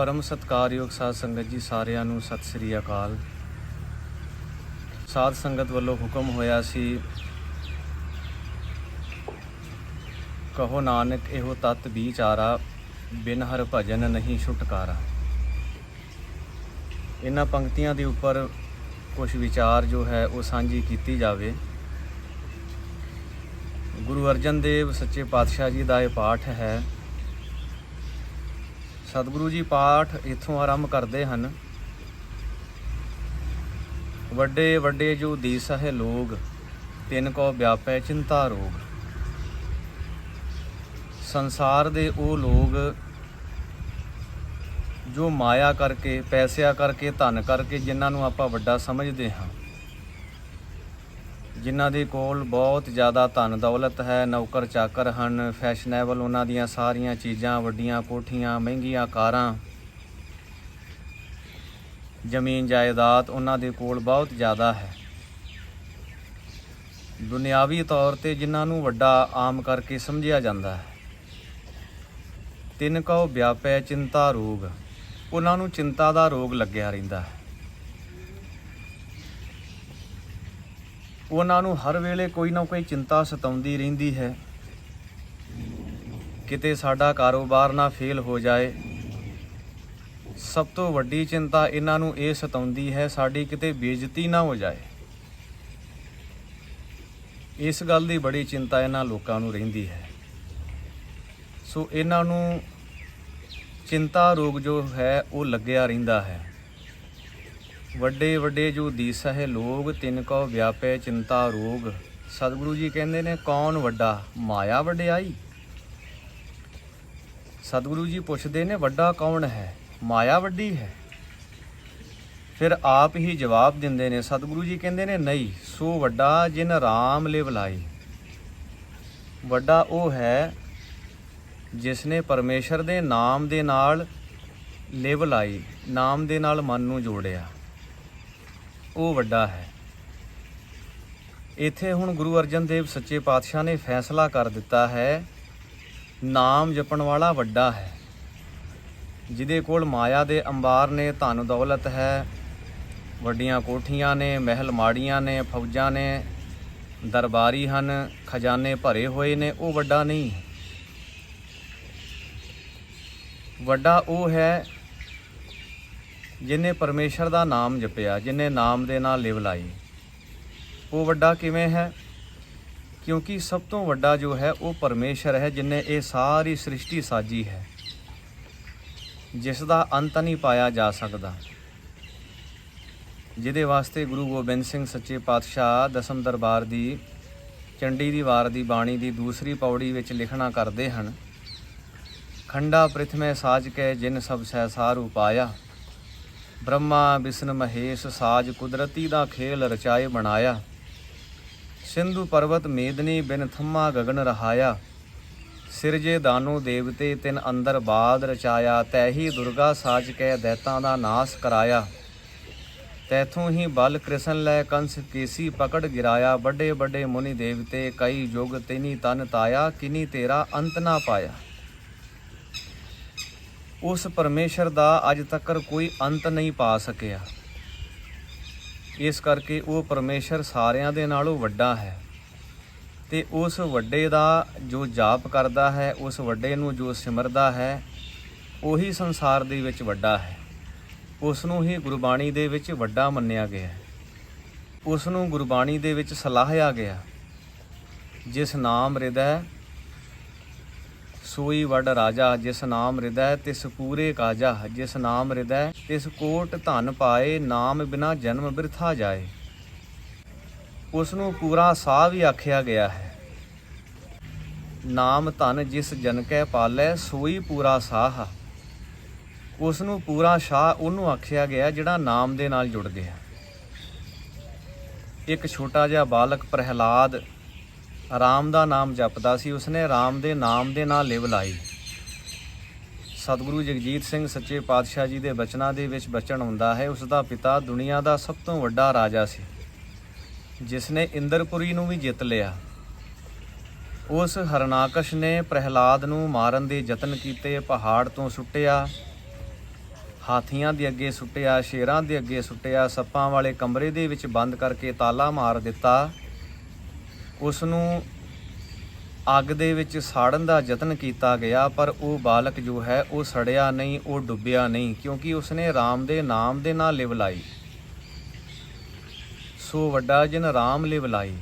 ਪਰਮ ਸਤਕਾਰਯੋਗ ਸਾਧ ਸੰਗਤ ਜੀ, ਸਾਰਿਆਂ ਨੂੰ ਸਤਿ ਸ੍ਰੀ ਅਕਾਲ। ਸਾਧ ਸੰਗਤ ਵੱਲੋਂ ਹੁਕਮ ਹੋਇਆ ਸੀ, ਕਹੋ ਨਾਨਕ, ਇਹੋ ਤਤ ਵਿਚਾਰਾ, ਬਿਨ ਹਰ ਭਜਨ ਨਹੀਂ ਛੁਟਕਾਰਾ। ਇਹਨਾਂ ਪੰਕਤੀਆਂ ਦੇ ਉੱਪਰ ਕੁਝ ਵਿਚਾਰ ਜੋ ਹੈ, ਉਹ ਸਾਂਝੀ ਕੀਤੀ ਜਾਵੇ। ਗੁਰੂ ਅਰਜਨ ਦੇਵ ਸੱਚੇ ਪਾਤਸ਼ਾਹ ਜੀ ਦਾ ਇਹ ਪਾਠ ਹੈ ਸਤਿਗੁਰੂ ਜੀ ਪਾਠ ਇਥੋਂ ਆਰੰਭ ਕਰਦੇ ਹਨ। ਵੱਡੇ ਵੱਡੇ ਜੋ ਦੀਸ ਹੈ ਲੋਗ, ਤਿੰਨ ਕੋ ਵਿਆਪੈ ਚਿੰਤਾ ਰੋਗ। ਸੰਸਾਰ ਦੇ ਉਹ ਲੋਗ ਜੋ ਮਾਇਆ ਕਰਕੇ, ਪੈਸਿਆਂ ਕਰਕੇ, ਧਨ ਕਰਕੇ ਜਿਨ੍ਹਾਂ ਨੂੰ ਆਪਾਂ ਵੱਡਾ ਸਮਝਦੇ ਹਾਂ। ਜਿਨ੍ਹਾਂ ਦੇ ਕੋਲ ਬਹੁਤ ਜ਼ਿਆਦਾ ਧਨ ਦੌਲਤ ਹੈ, ਨੌਕਰ ਚਾਕਰ ਹਨ, ਫੈਸ਼ਨੇਬਲ ਉਹਨਾਂ ਦੀਆਂ ਸਾਰੀਆਂ ਚੀਜ਼ਾਂ, ਵੱਡੀਆਂ ਕੋਠੀਆਂ, ਮਹਿੰਗੀਆਂ ਕਾਰਾਂ। ਜ਼ਮੀਨ ਜਾਇਦਾਦ ਉਹਨਾਂ ਦੇ ਕੋਲ ਬਹੁਤ ਜ਼ਿਆਦਾ ਹੈ। ਦੁਨਿਆਵੀ ਤੌਰ ਤੇ ਜਿਨ੍ਹਾਂ ਨੂੰ ਵੱਡਾ ਆਮ ਕਰਕੇ ਸਮਝਿਆ ਜਾਂਦਾ ਹੈ। ਤਿੰਨ ਕਉ ਵਿਆਪੈ ਚਿੰਤਾ ਰੋਗ। ਉਹਨਾਂ ਨੂੰ ਚਿੰਤਾ ਦਾ ਰੋਗ ਲੱਗਿਆ ਰਹਿੰਦਾ ਹੈ। ਉਹਨਾਂ ਨੂੰ ਹਰ ਵੇਲੇ ਕੋਈ ਨਾ ਕੋਈ ਚਿੰਤਾ ਸਤਾਉਂਦੀ ਰਹਿੰਦੀ ਹੈ। ਕਿਤੇ ਸਾਡਾ ਕਾਰੋਬਾਰ ਨਾ ਫੇਲ ਹੋ ਜਾਏ। ਸਭ ਤੋਂ ਵੱਡੀ ਚਿੰਤਾ ਇਹਨਾਂ ਨੂੰ ਇਹ ਸਤਾਉਂਦੀ ਹੈ, ਸਾਡੀ ਕਿਤੇ ਬੇਇੱਜ਼ਤੀ ਨਾ ਹੋ ਜਾਏ। ਇਸ ਗੱਲ ਦੀ ਬੜੀ ਚਿੰਤਾ ਇਹਨਾਂ ਲੋਕਾਂ ਨੂੰ ਰਹਿੰਦੀ ਹੈ। ਸੋ ਇਹਨਾਂ ਨੂੰ ਚਿੰਤਾ ਰੋਗ ਜੋ ਹੈ, ਉਹ ਲੱਗਿਆ ਰਹਿੰਦਾ ਹੈ। ਵੱਡੇ ਵੱਡੇ ਜੋ ਦੀਸ ਹੈ ਲੋਗ, ਤਿੰਨ ਕੋ ਵਿਆਪੇ ਚਿੰਤਾ ਰੋਗ। ਸਤਿਗੁਰੂ ਜੀ ਕਹਿੰਦੇ ਨੇ, ਕੌਣ ਵੱਡਾ? ਮਾਇਆ ਵਡਿਆਈ। ਸਤਿਗੁਰੂ ਜੀ ਪੁੱਛਦੇ ਨੇ, ਵੱਡਾ ਕੌਣ ਹੈ? ਮਾਇਆ ਵੱਡੀ ਹੈ। ਫਿਰ ਆਪ ਹੀ ਜਵਾਬ ਦਿੰਦੇ ਨੇ, ਸਤਿਗੁਰੂ ਜੀ ਕਹਿੰਦੇ ਨੇ, ਨਹੀਂ, ਸੋ ਵੱਡਾ ਜਿਨ ਰਾਮ ਲਿਵ ਲਾਈ ਵੱਡਾ ਉਹ ਹੈ ਜਿਸ ਨੇ ਪਰਮੇਸ਼ਰ ਦੇ ਨਾਮ ਦੇ ਨਾਲ ਲਿਵ ਲਾਈ ਨਾਮ ਦੇ ਨਾਲ ਮਨ ਨੂੰ ਜੋੜਿਆ। ਉਹ ਵੱਡਾ ਹੈ। ਇੱਥੇ ਹੁਣ ਗੁਰੂ ਅਰਜਨ ਦੇਵ ਸੱਚੇ ਪਾਤਸ਼ਾਹ ਨੇ ਫੈਸਲਾ ਕਰ ਦਿੱਤਾ ਹੈ, ਨਾਮ ਜਪਣ ਵਾਲਾ ਵੱਡਾ ਹੈ। ਜਿਹਦੇ ਕੋਲ ਮਾਇਆ ਦੇ ਅੰਬਾਰ ਨੇ, ਧਨ ਦੌਲਤ ਹੈ, ਵੱਡੀਆਂ ਕੋਠੀਆਂ ਨੇ, ਮਹਿਲ ਮਾੜੀਆਂ ਨੇ, ਫੌਜਾਂ ਨੇ, ਦਰਬਾਰੀ ਹਨ, ਖਜ਼ਾਨੇ ਭਰੇ ਹੋਏ ਨੇ, ਉਹ ਵੱਡਾ ਨਹੀਂ। ਹੈ ਵੱਡਾ ਉਹ ਹੈ ਜਿਨੇ ਪਰਮੇਸ਼ਰ ਦਾ ਨਾਮ ਜਪਿਆ, ਜਿਨੇ ਨਾਮ ਦੇ ਨਾਲ ਲਿਵ ਲਾਈ। ਉਹ ਵੱਡਾ ਕਿਵੇਂ ਹੈ? ਕਿਉਂਕਿ ਸਭ ਤੋਂ ਵੱਡਾ ਜੋ ਹੈ, ਉਹ ਪਰਮੇਸ਼ਰ ਹੈ, ਜਿਨੇ ਇਹ ਸਾਰੀ ਸ੍ਰਿਸ਼ਟੀ ਸਾਜੀ ਹੈ। ਜਿਸ ਦਾ ਅੰਤ ਨਹੀਂ ਪਾਇਆ ਜਾ ਸਕਦਾ। ਜਿਹਦੇ ਵਾਸਤੇ ਗੁਰੂ ਗੋਬਿੰਦ ਸਿੰਘ ਸੱਚੇ ਪਾਤਸ਼ਾਹ ਦਸਮ ਦਰਬਾਰ ਦੀ, ਚੰਡੀ ਦੀ ਵਾਰ ਦੀ ਬਾਣੀ ਦੀ ਦੂਸਰੀ ਪੌੜੀ ਵਿੱਚ ਲਿਖਣਾ ਕਰਦੇ ਹਨ, ਖੰਡਾ ਪ੍ਰਿਥਮੇ ਸਾਜ ਕੇ ਜਿਨ ਸਭ ਸਹਿਸਾਰ ਉਪਾਇਆ ਬ੍ਰਹਮਾ ਵਿਸ਼ਨ ਮਹੇਸ਼ ਸਾਜ ਕੁਦਰਤੀ ਦਾ ਖੇਲ ਰਚਾਏ ਬਣਾਇਆ। ਸਿੰਧੂ ਪਰਵਤ ਮੇਦਨੀ ਬਿਨ ਥੰਮਾ ਗਗਨ ਰਹਾਇਆ। ਸਿਰਜੇ ਦਾਨੂ ਦੇਵਤੇ ਤਿਨ ਅੰਦਰ ਬਾਦ ਰਚਾਇਆ, ਤੈਹੀ ਦੁਰਗਾ ਸਾਜ ਕੈ ਦੈਤਾਂ ਦਾ ਨਾਸ ਕਰਾਇਆ। ਤੈਥੋਂ ਹੀ ਬਲ ਕ੍ਰਿਸ਼ਨ ਲੈ ਕੰਸ ਕੇਸੀ ਪਕੜ ਗਿਰਾਇਆ, ਵੱਡੇ ਵੱਡੇ ਮੁਨੀ ਦੇਵਤੇ ਕਈ ਯੁਗ ਤੈਨੀ ਤਨ ਤਾਇਆ, ਕਿਨੀ ਤੇਰਾ ਅੰਤ ਨਾ ਪਾਇਆ। ਉਸ ਪਰਮੇਸ਼ਰ ਦਾ ਅੱਜ ਤੱਕ ਕੋਈ ਅੰਤ ਨਹੀਂ ਪਾ ਸਕਿਆ। ਇਸ ਕਰਕੇ ਉਹ ਪਰਮੇਸ਼ਰ ਸਾਰਿਆਂ ਦੇ ਨਾਲੋਂ ਵੱਡਾ ਹੈ। ਤੇ ਉਸ ਵੱਡੇ ਦਾ ਜੋ ਜਾਪ ਕਰਦਾ ਹੈ, ਉਸ ਵੱਡੇ ਨੂੰ ਜੋ ਸਿਮਰਦਾ ਹੈ, ਉਹੀ ਸੰਸਾਰ ਦੇ ਵਿੱਚ ਵੱਡਾ ਹੈ। ਉਸ ਨੂੰ ਹੀ ਗੁਰਬਾਣੀ ਦੇ ਵਿੱਚ ਵੱਡਾ ਮੰਨਿਆ ਗਿਆ ਹੈ। ਉਸ ਨੂੰ ਗੁਰਬਾਣੀ ਦੇ ਵਿੱਚ ਸਲਾਹਿਆ ਗਿਆ। ਜਿਸ ਨਾਮ ਹਿਰਦੈ ਸੋਈ ਵੱਡ ਰਾਜਾ, ਜਿਸ ਨਾਮ ਹਿਰਦੈ ਤਿਸ ਪੂਰੇ ਕਾਜਾ, ਜਿਸ ਨਾਮ ਹਿਰਦੈ ਤਿਸ ਕੋਟ ਧਨ ਪਾਏ, ਨਾਮ ਬਿਨਾ ਜਨਮ ਬਿਰਥਾ ਜਾਏ। ਉਸ ਨੂੰ ਪੂਰਾ ਸਾਹ ਵੀ ਆਖਿਆ ਗਿਆ ਹੈ। ਨਾਮ ਧਨ ਜਿਸ ਜਨ ਕੈ ਪਾਲੈ, ਸੋਈ ਪੂਰਾ ਸਾਹ। ਉਸ ਨੂੰ ਪੂਰਾ ਸ਼ਾਹ ਉਹਨੂੰ ਆਖਿਆ ਗਿਆ, ਜਿਹੜਾ ਨਾਮ ਦੇ ਨਾਲ ਜੁੜ ਗਿਆ ਇੱਕ ਛੋਟਾ ਜਿਹਾ ਬਾਲਕ ਪ੍ਰਹਿਲਾਦ ਰਾਮ ਦਾ ਨਾਮ ਜਪਦਾ ਸੀ, ਉਸਨੇ ਰਾਮ ਦੇ ਨਾਮ ਦੇ ਨਾਲ ਲਿਵ ਲਾਈ। ਸਤਿਗੁਰੂ ਜਗਜੀਤ ਸਿੰਘ ਸੱਚੇ ਪਾਤਸ਼ਾਹ ਜੀ ਦੇ ਬਚਨਾਂ ਦੇ ਵਿੱਚ ਬਚਨ ਹੁੰਦਾ ਹੈ ਉਸ ਦਾ ਪਿਤਾ ਦੁਨੀਆ ਦਾ ਸਭ ਤੋਂ ਵੱਡਾ ਰਾਜਾ ਸੀ ਜਿਸ ਨੇ ਇੰਦਰਪੁਰੀ ਨੂੰ ਵੀ ਜਿੱਤ ਲਿਆ। ਉਸ ਹਰਨਾਕਸ਼ ਨੇ ਪ੍ਰਹਿਲਾਦ ਨੂੰ ਮਾਰਨ ਦੇ ਯਤਨ ਕੀਤੇ, ਪਹਾੜ ਤੋਂ ਸੁੱਟਿਆ, ਹਾਥੀਆਂ ਦੇ ਅੱਗੇ ਸੁੱਟਿਆ, ਸ਼ੇਰਾਂ ਦੇ ਅੱਗੇ ਸੁੱਟਿਆ, ਸੱਪਾਂ ਵਾਲੇ ਕਮਰੇ ਦੇ ਵਿੱਚ ਬੰਦ ਕਰਕੇ ਤਾਲਾ ਮਾਰ ਦਿੱਤਾ। ਉਸ ਨੂੰ ਅੱਗ ਦੇ ਵਿੱਚ ਸਾੜਨ ਦਾ ਯਤਨ ਕੀਤਾ ਗਿਆ, ਪਰ ਉਹ ਬਾਲਕ ਜੋ ਹੈ, ਉਹ ਸੜਿਆ ਨਹੀਂ, ਉਹ ਡੁੱਬਿਆ ਨਹੀਂ, ਕਿਉਂਕਿ ਉਸਨੇ ਰਾਮ ਦੇ ਨਾਮ ਦੇ ਨਾਲ ਲਿਵ ਲਾਈ। ਸੋ ਵੱਡਾ ਜਿਨ ਰਾਮ ਲਿਵ ਲਾਈ,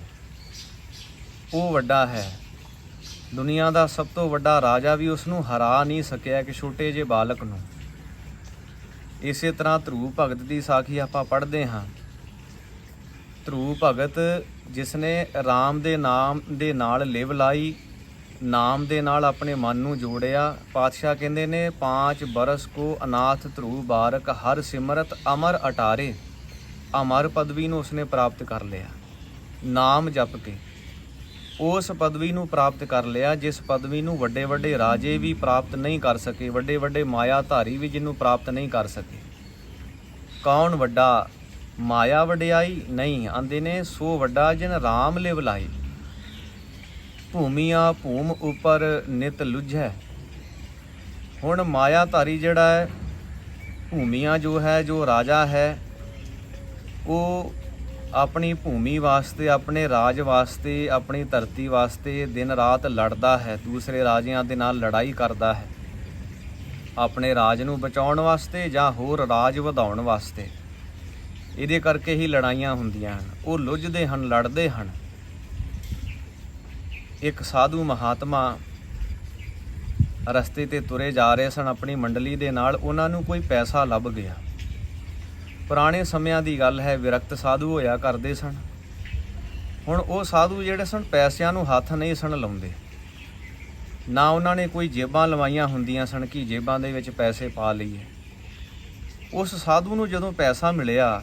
ਉਹ ਵੱਡਾ ਹੈ। ਦੁਨੀਆ ਦਾ ਸਭ ਤੋਂ ਵੱਡਾ ਰਾਜਾ ਵੀ ਉਸ ਨੂੰ ਹਰਾ ਨਹੀਂ ਸਕਿਆ ਕਿ ਛੋਟੇ ਜਿਹੇ ਬਾਲਕ ਨੂੰ। ਇਸੇ ਤਰ੍ਹਾਂ ਧਰੂ ਭਗਤ ਦੀ ਸਾਖੀ ਆਪਾਂ ਪੜ੍ਹਦੇ ਹਾਂ। ਧਰੂ ਭਗਤ ਜਿਸ ਨੇ RAM ਦੇ ਨਾਮ ਦੇ ਨਾਲ ਲਿਵ ਲਾਈ, ਨਾਮ ਦੇ ਨਾਲ ਆਪਣੇ ਮਨ ਨੂੰ ਜੋੜਿਆ, ਪਾਤਸ਼ਾਹ ਕਹਿੰਦੇ ਨੇ, ਪਾਂਚ ਬਰਸ ਕੋ ਅਨਾਥ ਧਰੂ ਬਾਰਕ, ਹਰ ਸਿਮਰਤ ਅਮਰ ਅਟਾਰੇ। ਅਮਰ ਪਦਵੀ ਨੂੰ ਉਸਨੇ ਪ੍ਰਾਪਤ ਕਰ ਲਿਆ। ਨਾਮ ਜਪ ਕੇ ਉਸ ਪਦਵੀ ਨੂੰ ਪ੍ਰਾਪਤ ਕਰ ਲਿਆ, ਜਿਸ ਪਦਵੀ ਨੂੰ ਵੱਡੇ ਵੱਡੇ ਰਾਜੇ ਵੀ ਪ੍ਰਾਪਤ ਨਹੀਂ ਕਰ ਸਕੇ ਵੱਡੇ ਵੱਡੇ ਮਾਇਆ ਧਾਰੀ ਵੀ ਜਿਹਨੂੰ ਪ੍ਰਾਪਤ ਨਹੀਂ ਕਰ ਸਕੇ। ਕੌਣ ਵੱਡਾ ਮਾਇਆ ਵਡਿਆਈ ਨਹੀਂ, ਆਂਦੇ ਨੇ, ਸੋ ਵੱਡਾ ਜਿਨ RAM ਲਿਵ ਲਾਈ ਭੂਮੀਆਂ ਭੂਮ ਉਪਰ ਨਿਤ ਲੁਝੈ। ਹੁਣ ਮਾਇਆ ਧਾਰੀ ਜਿਹੜਾ ਹੈ, ਭੂਮੀਆਂ ਜੋ ਹੈ, ਜੋ ਰਾਜਾ ਹੈ, ਉਹ ਆਪਣੀ ਭੂਮੀ ਵਾਸਤੇ, ਆਪਣੇ ਰਾਜ ਵਾਸਤੇ, ਆਪਣੀ ਧਰਤੀ ਵਾਸਤੇ ਦਿਨ ਰਾਤ ਲੜਦਾ ਹੈ, ਦੂਸਰੇ ਰਾਜਿਆਂ ਦੇ ਨਾਲ ਲੜਾਈ ਕਰਦਾ ਹੈ। ਆਪਣੇ ਰਾਜ ਨੂੰ ਬਚਾਉਣ ਵਾਸਤੇ ਜਾਂ ਹੋਰ ਰਾਜ ਵਧਾਉਣ ਵਾਸਤੇ। ਇਹਦੇ ਕਰਕੇ ਹੀ ਲੜਾਈਆਂ ਹੁੰਦੀਆਂ ਹਨ। ਉਹ ਲੁੱਝਦੇ ਹਨ, ਲੜਦੇ ਹਨ। ਇੱਕ ਸਾਧੂ ਮਹਾਤਮਾ ਰਸਤੇ ਤੇ ਤੁਰੇ ਜਾ ਰਹੇ ਸਨ ਆਪਣੀ ਮੰਡਲੀ ਦੇ ਨਾਲ। ਉਹਨਾਂ ਨੂੰ ਕੋਈ ਪੈਸਾ ਲੱਭ ਗਿਆ। ਪੁਰਾਣੇ ਸਮਿਆਂ ਦੀ ਗੱਲ ਹੈ, ਵਿਰਕਤ ਸਾਧੂ ਹੋਇਆ ਕਰਦੇ ਸਨ। ਹੁਣ ਉਹ ਸਾਧੂ ਜਿਹੜੇ ਸਨ, ਪੈਸਿਆਂ ਨੂੰ ਹੱਥ ਨਹੀਂ ਸਨ ਲਾਉਂਦੇ। ਨਾ ਉਹਨਾਂ ਨੇ ਕੋਈ ਜੇਬਾਂ ਲਵਾਈਆਂ ਹੁੰਦੀਆਂ ਸਨ ਕਿ ਜੇਬਾਂ ਦੇ ਵਿੱਚ ਪੈਸੇ ਪਾ ਲਈਏ। ਉਸ ਸਾਧੂ ਨੂੰ ਜਦੋਂ ਪੈਸਾ ਮਿਲਿਆ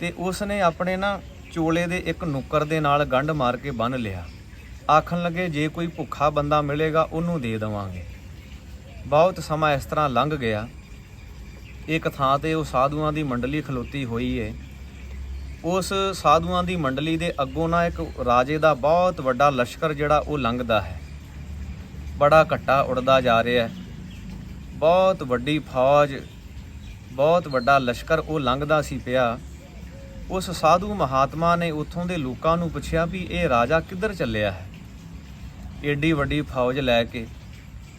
ਤੇ ਉਸ ਨੇ ਆਪਣੇ ਨਾ ਚੋਲੇ ਦੇ ਇੱਕ ਨੁੱਕਰ ਦੇ ਨਾਲ ਗੰਢ ਮਾਰ ਕੇ ਬੰਨ ਲਿਆ। ਆਖਣ ਲੱਗੇ, ਜੇ ਕੋਈ ਭੁੱਖਾ ਬੰਦਾ ਮਿਲੇਗਾ, ਉਹਨੂੰ ਦੇ ਦੇਵਾਂਗੇ। ਬਹੁਤ ਸਮਾਂ ਇਸ ਤਰ੍ਹਾਂ ਲੰਘ ਗਿਆ। ਇੱਕ ਥਾਂ ਤੇ ਉਹ ਸਾਧੂਆਂ ਦੀ ਮੰਡਲੀ ਖਲੋਤੀ ਹੋਈ ਏ। ਉਸ ਸਾਧੂਆਂ ਦੀ ਮੰਡਲੀ ਦੇ ਅੱਗੋਂ ਨਾ ਇੱਕ ਰਾਜੇ ਦਾ ਬਹੁਤ ਵੱਡਾ ਲਸ਼ਕਰ ਜਿਹੜਾ, ਉਹ ਲੰਘਦਾ ਹੈ। ਬੜਾ ਘੱਟਾ ਉੜਦਾ ਜਾ ਰਿਹਾ ਹੈ। ਬਹੁਤ ਵੱਡੀ ਫੌਜ, ਬਹੁਤ ਵੱਡਾ ਲਸ਼ਕਰ ਉਹ ਲੰਘਦਾ ਸੀ ਪਿਆ। ਉਸ ਸਾਧੂ ਮਹਾਤਮਾ ਨੇ ਉੱਥੋਂ ਦੇ ਲੋਕਾਂ ਨੂੰ ਪੁੱਛਿਆ ਵੀ ਇਹ ਰਾਜਾ ਕਿੱਧਰ ਚੱਲਿਆ ਹੈ। ਏਡੀ ਵੱਡੀ ਫੌਜ ਲੈ ਕੇ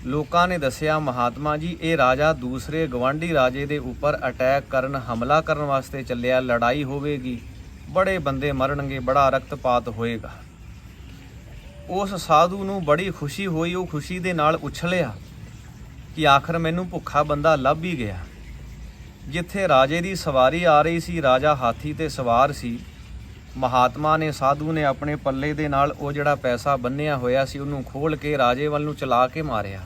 ਲੋਕਾਂ ਨੇ ਦੱਸਿਆ, ਮਹਾਤਮਾ ਜੀ, ਇਹ ਰਾਜਾ ਦੂਸਰੇ ਗਵਾਂਢੀ ਰਾਜੇ ਦੇ ਉੱਪਰ ਅਟੈਕ ਕਰਨ, ਹਮਲਾ ਕਰਨ ਵਾਸਤੇ ਚੱਲਿਆ, ਲੜਾਈ ਹੋਵੇਗੀ, ਬੜੇ ਬੰਦੇ ਮਰਨਗੇ, ਬੜਾ ਰਕਤਪਾਤ ਹੋਏਗਾ। ਉਸ ਸਾਧੂ ਨੂੰ ਬੜੀ ਖੁਸ਼ੀ ਹੋਈ, ਉਹ ਖੁਸ਼ੀ ਦੇ ਨਾਲ ਉਛਲਿਆ ਕਿ ਆਖਰ ਮੈਨੂੰ ਭੁੱਖਾ ਬੰਦਾ ਲੱਭ ਹੀ ਗਿਆ। ਜਿੱਥੇ ਰਾਜੇ ਦੀ ਸਵਾਰੀ ਆ ਰਹੀ ਸੀ, ਰਾਜਾ ਹਾਥੀ ਤੇ ਸਵਾਰ ਸੀ। ਮਹਾਤਮਾ ਨੇ ਸਾਧੂ ਨੇ ਆਪਣੇ ਪੱਲੇ ਦੇ ਨਾਲ ਉਹ ਜਿਹੜਾ ਪੈਸਾ ਬੰਨਿਆ ਹੋਇਆ ਸੀ, ਉਹਨੂੰ ਖੋਲ ਕੇ ਰਾਜੇ ਵੱਲ ਨੂੰ ਚਲਾ ਕੇ ਮਾਰਿਆ।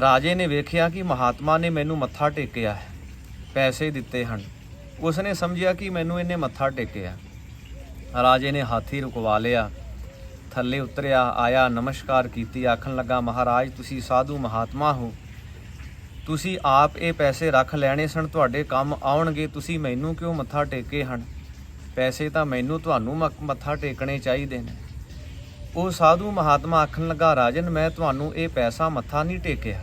ਰਾਜੇ ਨੇ ਵੇਖਿਆ ਕਿ ਮਹਾਤਮਾ ਨੇ ਮੈਨੂੰ ਮੱਥਾ ਟੇਕਿਆ ਹੈ। ਪੈਸੇ ਦਿੱਤੇ ਹਨ। ਉਸਨੇ ਸਮਝਿਆ ਕਿ ਮੈਨੂੰ ਇਹਨੇ ਮੱਥਾ ਟੇਕਿਆ। ਰਾਜੇ ਨੇ ਹਾਥੀ ਰੁਕਵਾ ਲਿਆ। ਥੱਲੇ ਉਤਰਿਆ, ਆਇਆ, ਨਮਸਕਾਰ ਕੀਤੀ, ਆਖਣ ਲੱਗਾ, ਮਹਾਰਾਜ, ਤੁਸੀਂ ਸਾਧੂ ਮਹਾਤਮਾ ਹੋ। ਤੁਸੀਂ ਆਪ ਇਹ ਪੈਸੇ ਰੱਖ ਲੈਣੇ ਸਨ, ਤੁਹਾਡੇ ਕੰਮ ਆਉਣਗੇ, ਤੁਸੀਂ ਮੈਨੂੰ ਕਿਉਂ ਮੱਥਾ ਟੇਕੇ ਹਨ? ਪੈਸੇ ਤਾਂ ਮੈਨੂੰ ਤੁਹਾਨੂੰ ਮ- ਮੱਥਾ ਟੇਕਣੇ ਚਾਹੀਦੇ ਨੇ। ਉਹ ਸਾਧੂ ਮਹਾਤਮਾ ਆਖਣ ਲੱਗਾ, ਰਾਜਨ, ਮੈਂ ਤੁਹਾਨੂੰ ਇਹ ਪੈਸਾ ਮੱਥਾ ਨਹੀਂ ਟੇਕਿਆ।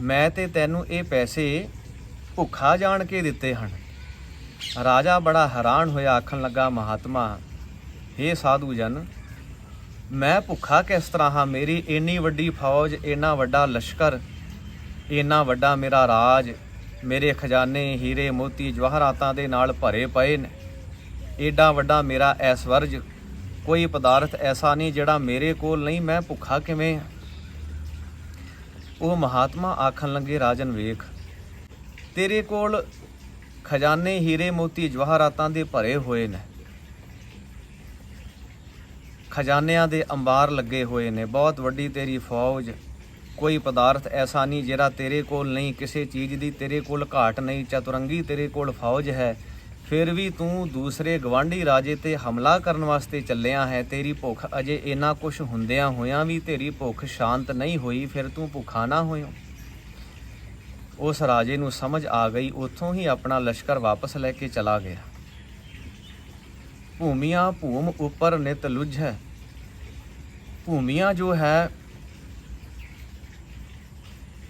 ਮੈਂ ਤੇ ਤੈਨੂੰ ਇਹ ਪੈਸੇ ਭੁੱਖਾ ਜਾਣ ਕੇ ਦਿੱਤੇ ਹਨ। ਰਾਜਾ ਬੜਾ ਹੈਰਾਨ ਹੋਇਆ, ਆਖਣ ਲੱਗਾ, ਮਹਾਤਮਾ हे ਸਾਧੂ ਜਨ ਮੈਂ ਭੁੱਖਾ ਕਿਸ ਤਰ੍ਹਾਂ ਹਾਂ? ਮੇਰੀ ਇੰਨੀ ਵੱਡੀ ਫੌਜ, ਇੰਨਾ ਵੱਡਾ ਲਸ਼ਕਰ ਇੰਨਾ ਵੱਡਾ ਮੇਰਾ ਰਾਜ, ਮੇਰੇ ਖਜ਼ਾਨੇ, ਹੀਰੇ, ਮੋਤੀ, ਜਵਾਹਰਾਤਾਂ ਦੇ ਨਾਲ ਭਰੇ ਪਏ ਨੇ। ਏਡਾ ਵੱਡਾ ਮੇਰਾ ਐਸਵਰਜ ਕੋਈ ਪਦਾਰਥ ਐਸਾ ਨਹੀਂ ਜਿਹੜਾ ਮੇਰੇ ਕੋਲ ਨਹੀਂ, ਮੈਂ ਭੁੱਖਾ ਕਿਵੇਂ ਹਾਂ? ਉਹ ਮਹਾਤਮਾ ਆਖਣ ਲੱਗੇ, ਰਾਜਨ ਵੇਖ, ਤੇਰੇ ਕੋਲ ਖਜ਼ਾਨੇ, ਹੀਰੇ, ਮੋਤੀ, ਜਵਾਹਰਾਤਾਂ ਦੇ ਭਰੇ ਹੋਏ ਨੇ। ਖਜ਼ਾਨਿਆਂ ਦੇ ਅੰਬਾਰ ਲੱਗੇ ਹੋਏ ਨੇ। ਬਹੁਤ ਵੱਡੀ ਤੇਰੀ ਫੌਜ ਕੋਈ ਪਦਾਰਥ ਐਸਾ ਨਹੀਂ ਜਿਹੜਾ ਤੇਰੇ ਕੋਲ ਨਹੀਂ, ਕਿਸੇ ਚੀਜ਼ ਦੀ ਤੇਰੇ ਕੋਲ ਘਾਟ ਨਹੀਂ, ਚਤੁਰੰਗੀ ਤੇਰੇ ਕੋਲ ਫੌਜ ਹੈ। ਫਿਰ ਵੀ ਤੂੰ ਦੂਸਰੇ ਗਵਾਂਢੀ ਰਾਜੇ ਤੇ ਹਮਲਾ ਕਰਨ ਵਾਸਤੇ ਚੱਲਿਆ ਹੈ। ਤੇਰੀ ਭੁੱਖ ਅਜੇ ਇੰਨਾ ਕੁਝ ਹੁੰਦਿਆਂ ਹੋਇਆਂ ਵੀ ਤੇਰੀ ਭੁੱਖ ਸ਼ਾਂਤ ਨਹੀਂ ਹੋਈ, ਫਿਰ ਤੂੰ ਭੁੱਖਾ ਨਾ ਹੋਇਓ। ਉਸ ਰਾਜੇ ਨੂੰ ਸਮਝ ਆ ਗਈ, ਉੱਥੋਂ ਹੀ ਆਪਣਾ ਲਸ਼ਕਰ ਵਾਪਸ ਲੈ ਕੇ ਚਲਾ ਗਿਆ। ਭੂਮੀਆਂ ਭੂਮ ਉੱਪਰ ਨਿਤ ਹੈ। ਭੂਮੀਆਂ ਜੋ ਹੈ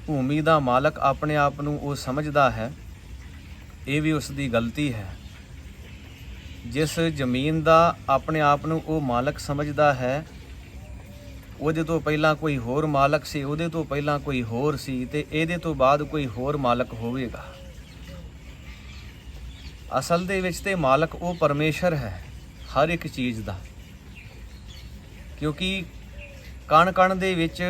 ਭੂਮੀ ਦਾ ਮਾਲਕ ਆਪਣੇ ਆਪ ਨੂੰ ਉਹ ਸਮਝਦਾ ਹੈ। ਇਹ ਵੀ ਉਸ ਦੀ ਗਲਤੀ ਹੈ। ਜਿਸ ਜ਼ਮੀਨ ਦਾ ਆਪਣੇ ਆਪ ਨੂੰ ਉਹ ਮਾਲਕ ਸਮਝਦਾ ਹੈ, ਉਹਦੇ ਤੋਂ ਪਹਿਲਾਂ ਕੋਈ ਹੋਰ ਮਾਲਕ ਸੀ, ਉਹਦੇ ਤੋਂ ਪਹਿਲਾਂ ਕੋਈ ਹੋਰ ਸੀ ਤੇ ਇਹਦੇ ਤੋਂ ਬਾਅਦ ਕੋਈ ਹੋਰ ਮਾਲਕ ਹੋਵੇਗਾ। ਅਸਲ ਦੇ ਵਿੱਚ ਤੇ ਮਾਲਕ ਉਹ ਪਰਮੇਸ਼ਰ ਹੈ, ਹਰ ਇੱਕ ਚੀਜ਼ ਦਾ। ਕਿਉਂਕਿ ਕਣ ਕਣ ਦੇ ਵਿੱਚ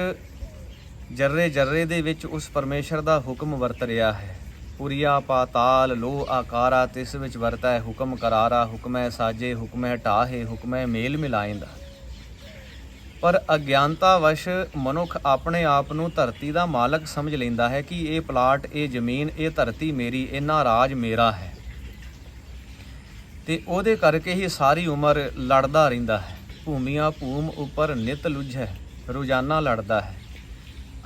ਜਰਰੇ ਜਰਰੇ ਦੇ ਵਿੱਚ ਉਸ ਪਰਮੇਸ਼ਰ ਦਾ ਹੁਕਮ ਵਰਤ ਰਿਹਾ ਹੈ। ਪੁਰੀਆ ਪਾਤਾਲ ਲੋ ਆਕਾਰਾ, ਤਿਸ ਵਿੱਚ ਵਰਤਾ ਹੈ ਹੁਕਮ ਕਰਾਰਾ, ਹੁਕਮੈ ਸਾਜੇ, ਹੁਕਮੈ ਢਾਹੇ, ਹੁਕਮੈ ਮੇਲ ਮਿਲਾਇੰਦਾ। ਪਰ ਅਗਿਆਨਤਾ ਵਸ਼ ਮਨੁੱਖ ਆਪਣੇ ਆਪ ਨੂੰ ਧਰਤੀ ਦਾ ਮਾਲਕ ਸਮਝ ਲੈਂਦਾ ਹੈ ਕਿ ਇਹ ਪਲਾਟ, ਇਹ ਜ਼ਮੀਨ, ਇਹ ਧਰਤੀ ਮੇਰੀ ਇਹਨਾਂ ਰਾਜ ਮੇਰਾ ਹੈ। ਤੇ ਉਹਦੇ ਕਰਕੇ ਹੀ ਸਾਰੀ ਉਮਰ ਲੜਦਾ ਰਹਿੰਦਾ ਹੈ। ਭੂਮੀਆਂ ਭੂਮ ਉੱਪਰ ਨਿਤ ਲੁਝੈ ਰੋਜ਼ਾਨਾ ਲੜਦਾ ਹੈ।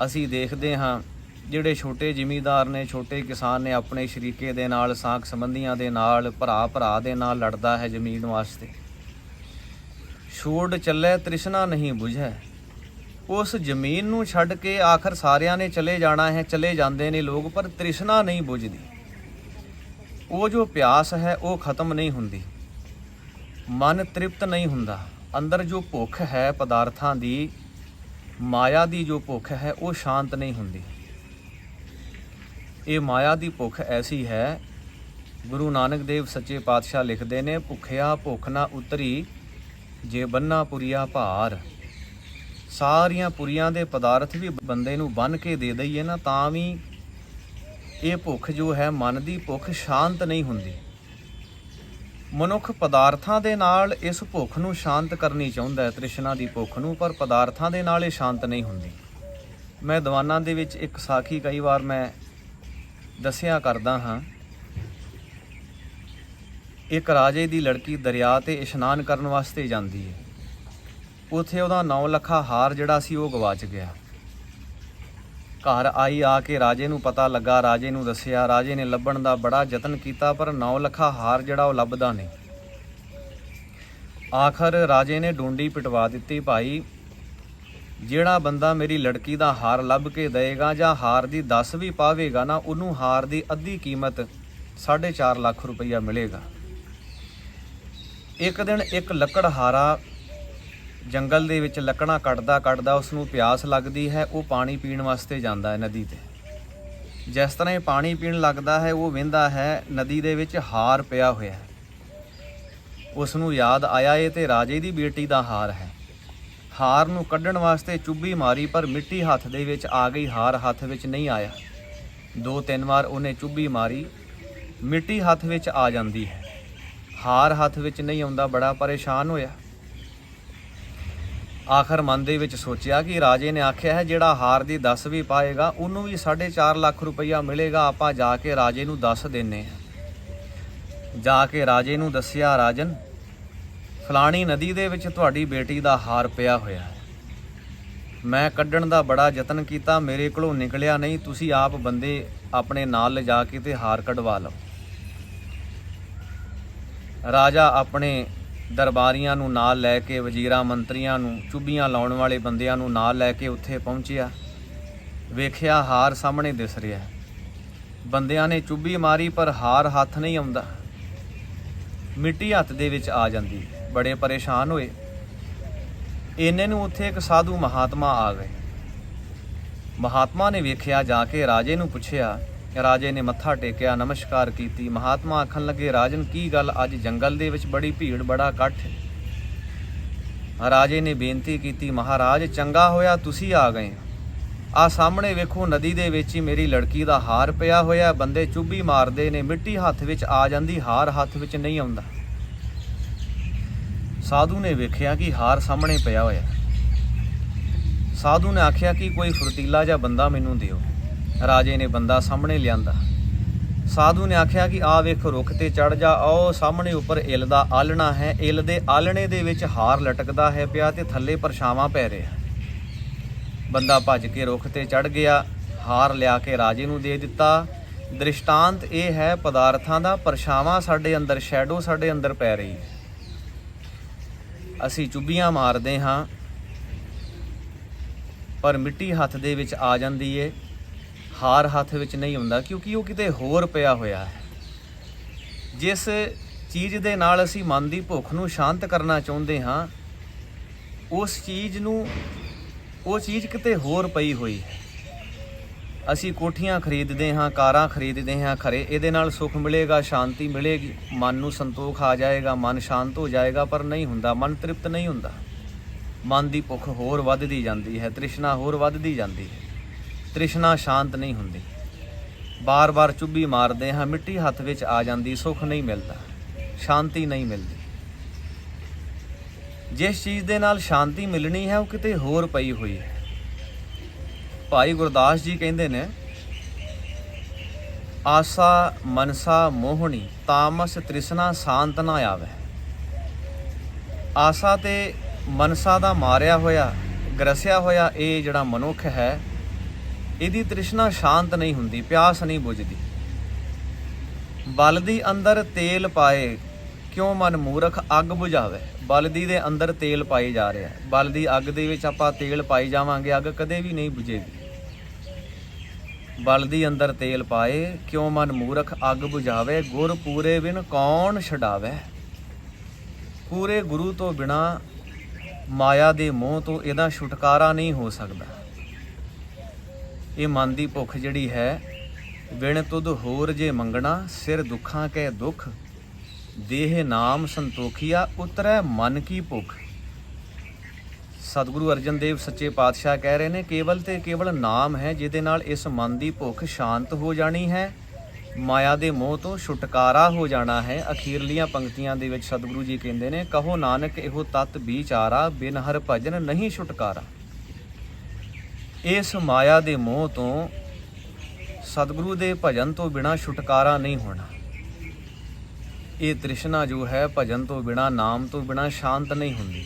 ਅਸੀਂ ਦੇਖਦੇ ਹਾਂ, ਜਿਹੜੇ ਛੋਟੇ ਜ਼ਿਮੀਂਦਾਰ ਨੇ, ਛੋਟੇ ਕਿਸਾਨ ਨੇ ਆਪਣੇ ਸ਼ਰੀਕੇ ਦੇ ਨਾਲ, ਸਾਖ ਸੰਬੰਧੀਆਂ ਦੇ ਨਾਲ ਭਰਾ ਭਰਾ ਦੇ ਨਾਲ ਲੜਦਾ ਹੈ ਜ਼ਮੀਨ ਵਾਸਤੇ। ਛੋੜ ਚੱਲੇ, ਤ੍ਰਿਸ਼ਨਾ ਨਹੀਂ 부ਝੈ ਉਸ ਜ਼ਮੀਨ ਨੂੰ ਛੱਡ ਕੇ ਆਖਰ ਸਾਰਿਆਂ ਨੇ ਚਲੇ ਜਾਣਾ ਹੈ, ਚਲੇ ਜਾਂਦੇ ਨੇ ਲੋਕ, ਪਰ ਤ੍ਰਿਸ਼ਨਾ ਨਹੀਂ 부ਝਦੀ ਉਹ ਜੋ ਪਿਆਸ ਹੈ, ਉਹ ਖਤਮ ਨਹੀਂ ਹੁੰਦੀ। ਮਨ ਤ੍ਰਿਪਤ ਨਹੀਂ ਹੁੰਦਾ। ਅੰਦਰ ਜੋ ਭੁੱਖ ਹੈ, ਪਦਾਰਥਾਂ ਦੀ ਮਾਇਆ ਦੀ ਜੋ ਭੁੱਖ ਹੈ, ਉਹ ਸ਼ਾਂਤ ਨਹੀਂ ਹੁੰਦੀ। ਇਹ ਮਾਇਆ ਦੀ ਭੁੱਖ ਐਸੀ ਹੈ, ਗੁਰੂ ਨਾਨਕ ਦੇਵ ਸੱਚੇ ਪਾਤਸ਼ਾਹ ਲਿਖਦੇ ਨੇ, ਭੁੱਖਿਆ ਭੁੱਖ ਨਾ ਉਤਰੀ, ਜੇ ਬੰਨਾ ਪੁਰੀਆ ਭਾਰ। ਸਾਰੀਆਂ ਪੁਰੀਆਂ ਦੇ ਪਦਾਰਥ ਵੀ ਬੰਦੇ ਨੂੰ ਬੰਨ ਕੇ ਦੇ ਦਈਏ ਨਾ, ਤਾਂ ਵੀ ਇਹ ਭੁੱਖ ਜੋ ਹੈ, ਮਨ ਦੀ ਭੁੱਖ ਸ਼ਾਂਤ ਨਹੀਂ ਹੁੰਦੀ। ਮਨੁੱਖ ਪਦਾਰਥਾਂ ਦੇ ਨਾਲ ਇਸ ਭੁੱਖ ਨੂੰ ਸ਼ਾਂਤ ਕਰਨੀ ਚਾਹੁੰਦਾ ਹੈ। ਤ੍ਰਿਸ਼ਨਾ ਦੀ ਭੁੱਖ ਨੂੰ, ਪਰ ਪਦਾਰਥਾਂ ਦੇ ਨਾਲ ਇਹ ਸ਼ਾਂਤ ਨਹੀਂ ਹੁੰਦੀ। ਮੈਂ ਦੀਵਾਨਾਂ ਦੇ ਵਿੱਚ ਇੱਕ ਸਾਖੀ ਕਈ ਵਾਰ ਮੈਂ ਦੱਸਿਆ ਕਰਦਾ ਹਾਂ। ਇੱਕ ਰਾਜੇ ਦੀ ਲੜਕੀ ਦਰਿਆ ਤੇ ਇਸ਼ਨਾਨ ਕਰਨ ਵਾਸਤੇ ਜਾਂਦੀ ਹੈ। ਉਥੇ ਉਹਦਾ 9 ਲੱਖਾ ਹਾਰ ਜਿਹੜਾ ਸੀ ਉਹ ਗਵਾਚ ਗਿਆ। ਘਰ ਆਈ ਆ ਕੇ ਰਾਜੇ ਨੂੰ ਪਤਾ ਲੱਗਾ, ਰਾਜੇ ਨੂੰ ਦੱਸਿਆ, ਰਾਜੇ ਨੇ ਲੱਭਣ ਦਾ ਬੜਾ ਯਤਨ ਕੀਤਾ, ਪਰ ਨੌ ਲੱਖਾ ਹਾਰ ਜਿਹੜਾ ਉਹ ਲੱਭਦਾ ਨਹੀਂ। ਆਖਰ ਰਾਜੇ ਨੇ ਡੂੰਡੀ ਪਿਟਵਾ ਦਿੱਤੀ, ਭਾਈ, ਜਿਹੜਾ ਬੰਦਾ ਮੇਰੀ ਲੜਕੀ ਦਾ ਹਾਰ ਲੱਭ ਕੇ ਦੇਏਗਾ ਜਾਂ ਹਾਰ ਦੀ 10 ਵੀ ਪਾਵੇਗਾ ਨਾ, ਉਹਨੂੰ ਹਾਰ ਦੀ ਅੱਧੀ ਕੀਮਤ 4.5 ਲੱਖ ਰੁਪਈਆ ਮਿਲੇਗਾ। ਇੱਕ ਦਿਨ ਇੱਕ ਲੱਕੜਹਾਰਾ ਜੰਗਲ ਦੇ ਵਿੱਚ ਲੱਕੜਾਂ ਕੱਟਦਾ ਕੱਟਦਾ ਉਸ ਨੂੰ ਪਿਆਸ ਲੱਗਦੀ ਹੈ, ਉਹ ਪਾਣੀ ਪੀਣ ਵਾਸਤੇ ਜਾਂਦਾ ਹੈ ਨਦੀ ਤੇ। ਜਿਸ ਤਰ੍ਹਾਂ ਇਹ ਪਾਣੀ ਪੀਣ ਲੱਗਦਾ ਹੈ, ਉਹ ਵਿੰਦਾ ਹੈ, ਨਦੀ ਦੇ ਵਿੱਚ ਹਾਰ ਪਿਆ ਹੋਇਆ ਹੈ। ਉਸ ਨੂੰ ਯਾਦ ਆਇਆ, ਇਹ ਤੇ ਰਾਜੇ ਦੀ ਬੇਟੀ ਦਾ ਹਾਰ ਹੈ। ਹਾਰ ਨੂੰ ਕੱਢਣ ਵਾਸਤੇ ਚੁੱਭੀ ਮਾਰੀ, ਪਰ ਮਿੱਟੀ ਹੱਥ ਦੇ ਵਿੱਚ ਆ ਗਈ, ਹਾਰ ਹੱਥ ਵਿੱਚ ਨਹੀਂ ਆਇਆ। ਦੋ ਤਿੰਨ ਵਾਰ ਉਹਨੇ ਚੁੱਭੀ ਮਾਰੀ, ਮਿੱਟੀ ਹੱਥ ਵਿੱਚ ਆ ਜਾਂਦੀ ਹੈ। ਹਾਰ ਹੱਥ ਵਿੱਚ ਨਹੀਂ ਆਉਂਦਾ, ਬੜਾ ਪਰੇਸ਼ਾਨ ਹੋਇਆ। ਆਖਰ ਮਨ ਦੇ ਵਿੱਚ ਸੋਚਿਆ ਕਿ ਰਾਜੇ ਨੇ ਆਖਿਆ ਹੈ, ਜਿਹੜਾ ਹਾਰ ਦੀ 10 ਵੀ ਪਾਏਗਾ, ਉਹਨੂੰ ਵੀ 4.5 ਲੱਖ ਰੁਪਈਆ ਮਿਲੇਗਾ, ਆਪਾਂ ਜਾ ਕੇ ਰਾਜੇ ਨੂੰ ਦੱਸ ਦਿੰਨੇ ਆ। ਜਾ ਕੇ ਰਾਜੇ ਨੂੰ ਦੱਸਿਆ, ਰਾਜਨ, ਫਲਾਣੀ ਨਦੀ ਦੇ ਵਿੱਚ ਤੁਹਾਡੀ ਬੇਟੀ ਦਾ ਹਾਰ ਪਿਆ ਹੋਇਆ ਹੈ। ਮੈਂ ਕੱਢਣ ਦਾ ਬੜਾ ਯਤਨ ਕੀਤਾ, ਮੇਰੇ ਕੋਲੋਂ ਨਿਕਲਿਆ ਨਹੀਂ, ਤੁਸੀਂ ਆਪ ਬੰਦੇ ਆਪਣੇ ਨਾਲ ਲਿਜਾ ਕੇ ਤੇ ਹਾਰ ਕਢਵਾ ਲਓ। ਰਾਜਾ ਆਪਣੇ ਦਰਬਾਰੀਆਂ ਨੂੰ ਨਾਲ ਲੈ ਕੇ, ਵਜ਼ੀਰਾਂ, ਮੰਤਰੀਆਂ ਨੂੰ, ਚੁੱਭੀਆਂ ਲਾਉਣ ਵਾਲੇ ਬੰਦਿਆਂ ਨੂੰ ਨਾਲ ਲੈ ਕੇ ਉੱਥੇ ਪਹੁੰਚਿਆ। ਵੇਖਿਆ ਹਾਰ ਸਾਹਮਣੇ ਦਿਸ ਰਿਹਾ ਬੰਦਿਆਂ ਨੇ ਚੁੱਭੀ ਮਾਰੀ, ਪਰ ਹਾਰ ਹੱਥ ਨਹੀਂ ਆਉਂਦਾ। ਮਿੱਟੀ ਹੱਥ ਦੇ ਵਿੱਚ ਆ ਜਾਂਦੀ। ਬੜੇ ਪਰੇਸ਼ਾਨ ਹੋਏ। ਇੰਨੇ ਨੂੰ ਉੱਥੇ ਇੱਕ ਸਾਧੂ ਮਹਾਤਮਾ ਆ ਗਏ। ਮਹਾਤਮਾ ਨੇ ਵੇਖਿਆ, ਜਾ ਕੇ ਰਾਜੇ ਨੂੰ ਪੁੱਛਿਆ ਰਾਜੇ ਨੇ ਮੱਥਾ ਟੇਕਿਆ, ਨਮਸਕਾਰ ਕੀਤੀ। ਮਹਾਤਮਾ ਆਖਣ ਲੱਗੇ, ਰਾਜਨ, ਕੀ ਗੱਲ? ਅੱਜ ਜੰਗਲ ਦੇ ਵਿੱਚ ਬੜੀ ਭੀੜ, ਬੜਾ ਇਕੱਠ ਰਾਜੇ ਨੇ ਬੇਨਤੀ ਕੀਤੀ, ਮਹਾਰਾਜ, ਚੰਗਾ ਹੋਇਆ ਤੁਸੀਂ ਆ ਗਏ ਆ ਸਾਹਮਣੇ ਵੇਖੋ, ਨਦੀ ਦੇ ਵਿੱਚ ਹੀ ਮੇਰੀ ਲੜਕੀ ਦਾ ਹਾਰ ਪਿਆ ਹੋਇਆ ਬੰਦੇ ਚੁੱਭੀ ਮਾਰਦੇ ਨੇ, ਮਿੱਟੀ ਹੱਥ ਵਿੱਚ ਆ ਜਾਂਦੀ, ਹਾਰ ਹੱਥ ਵਿੱਚ ਨਹੀਂ ਆਉਂਦਾ। ਸਾਧੂ ਨੇ ਵੇਖਿਆ ਕਿ ਹਾਰ ਸਾਹਮਣੇ ਪਿਆ ਹੋਇਆ ਸਾਧੂ ਨੇ ਆਖਿਆ ਕਿ ਕੋਈ ਫੁਰਤੀਲਾ ਜਿਹਾ ਬੰਦਾ ਮੈਨੂੰ ਦਿਓ। ਰਾਜੇ ਨੇ ਬੰਦਾ ਸਾਹਮਣੇ ਲਿਆਂਦਾ। ਸਾਧੂ ਨੇ ਆਖਿਆ ਕਿ ਆ ਵੇਖ ਰੁੱਖ ਤੇ ਚੜ ਜਾ ਆਓ ਸਾਹਮਣੇ ਉੱਪਰ ਇਲ ਦਾ ਆਲਣਾ ਹੈ। ਇਲ ਦੇ ਆਲਣੇ ਦੇ ਵਿੱਚ ਹਾਰ ਲਟਕਦਾ ਹੈ ਪਿਆ ਤੇ ਥੱਲੇ ਪਰਛਾਵਾਂ ਪੈ ਰਿਹਾ ਬੰਦਾ ਭੱਜ ਕੇ ਰੁੱਖ ਤੇ ਚੜ ਗਿਆ, ਹਾਰ ਲਿਆ ਕੇ ਰਾਜੇ ਨੂੰ ਦੇ ਦਿੱਤਾ। ਦ੍ਰਿਸ਼ਟਾਂਤ ਇਹ ਹੈ, ਪਦਾਰਥਾਂ ਦਾ ਪਰਛਾਵਾਂ ਸਾਡੇ ਅੰਦਰ ਸ਼ੈਡੋ ਸਾਡੇ ਅੰਦਰ ਪੈ ਰਹੀ ਹੈ। ਅਸੀਂ ਚੁੱਭੀਆਂ ਮਾਰਦੇ ਹਾਂ, ਪਰ ਮਿੱਟੀ ਹੱਥ ਦੇ ਵਿੱਚ ਆ ਜਾਂਦੀ ਏ। ਹਾਰ ਹੱਥ ਵਿੱਚ ਨਹੀਂ ਹੁੰਦਾ ਕਿਉਂਕਿ ਉਹ ਕਿਤੇ ਹੋਰ ਪਿਆ ਹੋਇਆ ਹੈ। ਜਿਸ ਚੀਜ਼ ਦੇ ਨਾਲ ਅਸੀਂ ਮਨ ਦੀ ਭੁੱਖ ਨੂੰ ਸ਼ਾਂਤ ਕਰਨਾ ਚਾਹੁੰਦੇ ਹਾਂ, ਉਸ ਚੀਜ਼ ਨੂੰ, ਉਹ ਚੀਜ਼ ਕਿਤੇ ਹੋਰ ਪਈ ਹੋਈ ਹੈ। ਅਸੀਂ ਕੋਠੀਆਂ ਖਰੀਦਦੇ ਹਾਂ, ਕਾਰਾਂ ਖਰੀਦਦੇ ਹਾਂ ਖਰੇ ਇਹਦੇ ਨਾਲ ਸੁੱਖ ਮਿਲੇਗਾ, ਸ਼ਾਂਤੀ ਮਿਲੇਗੀ, ਮਨ ਨੂੰ ਸੰਤੋਖ ਆ ਜਾਏਗਾ, ਮਨ ਸ਼ਾਂਤ ਹੋ ਜਾਏਗਾ, ਪਰ ਨਹੀਂ ਹੁੰਦਾ, ਮਨ ਤ੍ਰਿਪਤ ਨਹੀਂ ਹੁੰਦਾ। ਮਨ ਦੀ ਭੁੱਖ ਹੋਰ ਵੱਧਦੀ ਜਾਂਦੀ ਹੈ, ਤ੍ਰਿਸ਼ਨਾ ਹੋਰ ਵੱਧਦੀ ਜਾਂਦੀ ਹੈ। ਤ੍ਰਿਸ਼ਨਾ ਸ਼ਾਂਤ ਨਹੀਂ ਹੁੰਦੀ। ਬਾਰ-ਬਾਰ ਚੁੱਭੀ ਮਾਰਦੇ ਹਾਂ, ਮਿੱਟੀ ਹੱਥ ਵਿੱਚ ਆ ਜਾਂਦੀ, ਸੁੱਖ ਨਹੀਂ ਮਿਲਦਾ, ਸ਼ਾਂਤੀ ਨਹੀਂ ਮਿਲਦੀ। ਜਿਸ ਚੀਜ਼ ਦੇ ਨਾਲ ਸ਼ਾਂਤੀ ਮਿਲਣੀ ਹੈ, ਉਹ ਕਿਤੇ ਹੋਰ ਪਈ ਹੋਈ ਹੈ। ਭਾਈ ਗੁਰਦਾਸ ਜੀ ਕਹਿੰਦੇ ਨੇ, ਆਸਾ ਮਨਸਾ ਮੋਹਣੀ, ਤਾਮਸ ਤ੍ਰਿਸ਼ਨਾ ਸ਼ਾਂਤ ਨਾ ਆਵੇ। ਆਸਾ ਤੇ ਮਨਸਾ ਦਾ ਮਾਰਿਆ ਹੋਇਆ, ਗਰਸਿਆ ਹੋਇਆ, ਇਹ ਜਿਹੜਾ ਮਨੁੱਖ ਹੈ ਇਹਦੀ ਤ੍ਰਿਸ਼ਨਾ ਸ਼ਾਂਤ ਨਹੀਂ ਹੁੰਦੀ, ਪਿਆਸ ਨਹੀਂ ਬੁਝਦੀ। ਬਲਦੀ ਅੰਦਰ ਤੇਲ ਪਾਏ, ਕਿਉਂ ਮਨ ਮੂਰਖ ਅੱਗ ਬੁਝਾਵੇ? ਬਲਦੀ ਦੇ ਅੰਦਰ ਤੇਲ ਪਾਈ ਜਾ ਰਿਹਾ ਹੈ। ਬਲਦੀ ਅੱਗ ਦੇ ਵਿੱਚ ਆਪਾਂ ਤੇਲ ਪਾਈ ਜਾਵਾਂਗੇ, ਅੱਗ ਕਦੇ ਵੀ ਨਹੀਂ ਬੁਝੇਗੀ। ਬਲਦੀ ਅੰਦਰ ਤੇਲ ਪਾਏ, ਕਿਉਂ ਮਨ ਮੂਰਖ ਅੱਗ ਬੁਝਾਵੇ? ਗੁਰ ਪੂਰੇ ਬਿਨ ਕੌਣ ਛਡਾਵੇ? ਪੂਰੇ ਗੁਰੂ ਤੋਂ ਬਿਨਾ ਮਾਇਆ ਦੇ ਮੋਹ ਤੋਂ ਇਹਦਾ ਛੁਟਕਾਰਾ ਨਹੀਂ ਹੋ ਸਕਦਾ। ਇਹ ਮਨ ਦੀ ਭੁੱਖ ਜਿਹੜੀ ਹੈ, ਵਿਣ ਤੁਧ ਹੋਰ ਜੇ ਮੰਗਣਾ, ਸਿਰ ਦੁੱਖਾਂ ਕੈ ਦੁੱਖ, ਦੇਹ ਨਾਮ ਸੰਤੋਖੀਆ, ਉਤਰੈ ਮਨ ਕੀ ਭੁੱਖ। ਸਤਿਗੁਰੂ ਅਰਜਨ ਦੇਵ ਸੱਚੇ ਪਾਤਸ਼ਾਹ ਕਹਿ ਰਹੇ ਨੇ, ਕੇਵਲ ਤੇ ਕੇਵਲ ਨਾਮ ਹੈ ਜਿਹਦੇ ਨਾਲ ਇਸ ਮਨ ਦੀ ਭੁੱਖ ਸ਼ਾਂਤ ਹੋ ਜਾਣੀ ਹੈ, ਮਾਇਆ ਦੇ ਮੋਹ ਤੋਂ ਛੁਟਕਾਰਾ ਹੋ ਜਾਣਾ ਹੈ। ਅਖੀਰਲੀਆਂ ਪੰਕਤੀਆਂ ਦੇ ਵਿੱਚ ਸਤਿਗੁਰੂ ਜੀ ਕਹਿੰਦੇ ਨੇ, ਕਹੋ ਨਾਨਕ ਇਹੋ ਤਤ ਵਿਚਾਰਾ ਬਿਨ ਹਰ ਭਜਨ ਨਹੀਂ ਛੁਟਕਾਰਾ। ਇਸ ਮਾਇਆ ਦੇ ਮੋਹ ਤੋਂ ਸਤਿਗੁਰੂ ਦੇ ਭਜਨ ਤੋਂ ਬਿਨਾ ਛੁਟਕਾਰਾ ਨਹੀਂ ਹੋਣਾ। ਇਹ ਤ੍ਰਿਸ਼ਨਾ ਜੋ ਹੈ, ਭਜਨ ਤੋਂ ਬਿਨਾ, ਨਾਮ ਤੋਂ ਬਿਨਾ ਸ਼ਾਂਤ ਨਹੀਂ ਹੁੰਦੀ।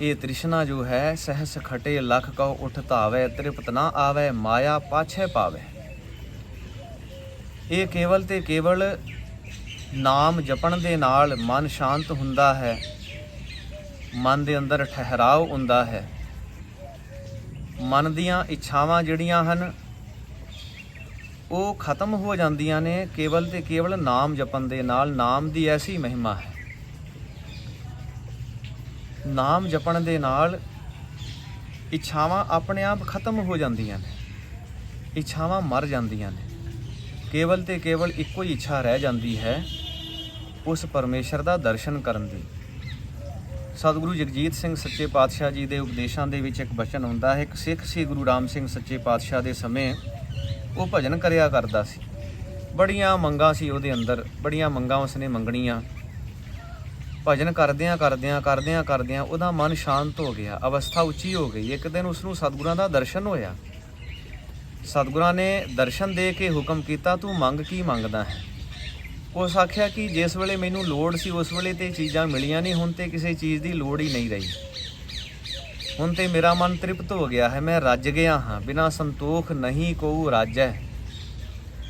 ਇਹ ਤ੍ਰਿਸ਼ਨਾ ਜੋ ਹੈ, ਸਹਸ ਖਟੇ ਲਖ ਕਉ ਉਠ ਧਾਵੇ, ਤ੍ਰਿਪਤ ਨਾ ਆਵੇ, ਮਾਇਆ ਪਾਛੇ ਪਾਵੇ। ਇਹ ਕੇਵਲ ਤੇ ਕੇਵਲ ਨਾਮ ਜਪਣ ਦੇ ਨਾਲ ਮਨ ਸ਼ਾਂਤ ਹੁੰਦਾ ਹੈ, ਮਨ ਦੇ ਅੰਦਰ ਠਹਿਰਾਵ ਹੁੰਦਾ ਹੈ। ਮਨ ਦੀਆਂ ਇੱਛਾਵਾਂ ਜਿਹੜੀਆਂ ਹਨ, ਉਹ ਖਤਮ ਹੋ ਜਾਂਦੀਆਂ ਨੇ, ਕੇਵਲ ਤੇ ਕੇਵਲ ਨਾਮ ਜਪਣ ਦੇ ਨਾਲ, ਨਾਮ ਦੀ ਐਸੀ ਮਹਿਮਾ ਹੈ। ਨਾਮ ਜਪਣ ਦੇ ਨਾਲ ਇੱਛਾਵਾਂ ਆਪਣੇ ਆਪ ਖਤਮ ਹੋ ਜਾਂਦੀਆਂ ਨੇ, ਇੱਛਾਵਾਂ ਮਰ ਜਾਂਦੀਆਂ ਨੇ। ਕੇਵਲ ਤੇ ਕੇਵਲ ਇੱਕੋ ਹੀ ਇੱਛਾ ਰਹਿ ਜਾਂਦੀ ਹੈ, ਉਸ ਪਰਮੇਸ਼ਰ ਦਾ ਦਰਸ਼ਨ ਕਰਨ ਦੀ। ਸਤਿਗੁਰੂ ਜਗਜੀਤ ਸਿੰਘ ਸੱਚੇ ਪਾਤਸ਼ਾਹ ਜੀ ਦੇ ਉਪਦੇਸ਼ਾਂ ਦੇ ਵਿੱਚ ਇੱਕ ਬਚਨ ਹੁੰਦਾ ਹੈ, ਇੱਕ ਸਿੱਖ ਸੀ ਗੁਰੂ ਰਾਮ ਸਿੰਘ ਸੱਚੇ ਪਾਤਸ਼ਾਹ ਦੇ ਸਮੇਂ ਉਹ ਭਜਨ ਕਰਿਆ ਕਰਦਾ ਸੀ। ਬੜੀਆਂ ਮੰਗਾਂ ਸੀ ਉਹਦੇ ਅੰਦਰ, ਬੜੀਆਂ ਮੰਗਾਂ ਉਸਨੇ ਮੰਗਣੀਆਂ। ਭਜਨ ਕਰਦਿਆਂ ਕਰਦਿਆਂ ਕਰਦਿਆਂ ਕਰਦਿਆਂ ਉਹਦਾ ਮਨ ਸ਼ਾਂਤ ਹੋ ਗਿਆ, ਅਵਸਥਾ ਉੱਚੀ ਹੋ ਗਈ। ਇੱਕ ਦਿਨ ਉਸ ਨੂੰ ਸਤਿਗੁਰਾਂ ਦਾ ਦਰਸ਼ਨ ਹੋਇਆ। ਸਤਿਗੁਰਾਂ ਨੇ ਦਰਸ਼ਨ ਦੇ ਕੇ ਹੁਕਮ ਕੀਤਾ, ਤੂੰ ਮੰਗ ਕੀ ਮੰਗਦਾ ਹੈ? ਉਸ ਆਖਿਆ ਕਿ ਜਿਸ ਵੇਲੇ ਮੈਨੂੰ ਲੋੜ ਸੀ, ਉਸ ਵੇਲੇ ਤੇ ਚੀਜ਼ਾਂ ਮਿਲੀਆਂ ਨਹੀਂ, ਹੁਣ ਤੇ ਕਿਸੇ ਚੀਜ਼ ਦੀ ਲੋੜ ਹੀ ਨਹੀਂ ਰਹੀ। ਹੁਣ ਤੇ ਮੇਰਾ ਮਨ ਤ੍ਰਿਪਤ ਹੋ ਗਿਆ ਹੈ, ਮੈਂ ਰੱਜ ਗਿਆ ਹਾਂ। ਬਿਨਾ ਸੰਤੋਖ ਨਹੀਂ ਕੋਉ ਰਾਜੈ।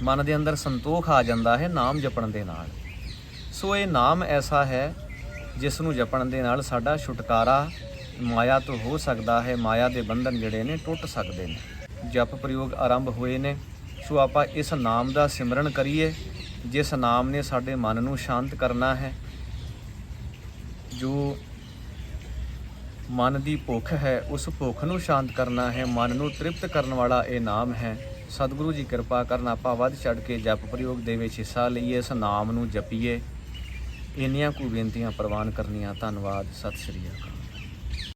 ਮਨ ਦੇ ਅੰਦਰ ਸੰਤੋਖ ਆ ਜਾਂਦਾ ਹੈ ਨਾਮ ਜਪਣ ਦੇ ਨਾਲ। ਸੋ ਇਹ ਨਾਮ ਐਸਾ ਹੈ, ਜਿਸ ਨੂੰ ਜਪਣ ਦੇ ਨਾਲ ਸਾਡਾ ਛੁਟਕਾਰਾ ਮਾਇਆ ਤੋਂ ਹੋ ਸਕਦਾ ਹੈ। ਮਾਇਆ ਦੇ ਬੰਧਨ ਜਿਹੜੇ ਨੇ ਟੁੱਟ ਸਕਦੇ ਨੇ। ਜਪ ਪ੍ਰਯੋਗ ਆਰੰਭ ਹੋਏ ਨੇ। ਸੋ ਆਪਾਂ ਇਸ ਨਾਮ ਦਾ ਸਿਮਰਨ ਕਰੀਏ। ਜਿਸ ਨਾਮ ਨੇ ਸਾਡੇ ਮਨ ਨੂੰ ਸ਼ਾਂਤ ਕਰਨਾ ਹੈ, ਜੋ ਮਨ ਦੀ ਭੁੱਖ ਹੈ, ਉਸ ਭੁੱਖ ਨੂੰ ਸ਼ਾਂਤ ਕਰਨਾ ਹੈ। ਮਨ ਨੂੰ ਤ੍ਰਿਪਤ ਕਰਨ ਵਾਲਾ ਇਹ ਨਾਮ ਹੈ। ਸਤਿਗੁਰੂ ਜੀ ਕਿਰਪਾ ਕਰਨ ਆਪਾਂ ਵੱਧ ਚੜ ਕੇ ਜਪ ਪ੍ਰਯੋਗ ਦੇ ਵਿੱਚ ਹਿੱਸਾ ਲਈਏ, ਇਸ ਨਾਮ ਨੂੰ ਜਪੀਏ। ਇੰਨੀਆਂ ਕੁ ਬੇਨਤੀਆਂ ਪ੍ਰਵਾਨ ਕਰਨੀਆਂ। ਧੰਨਵਾਦ। ਸਤਿ ਸ੍ਰੀ ਅਕਾਲ।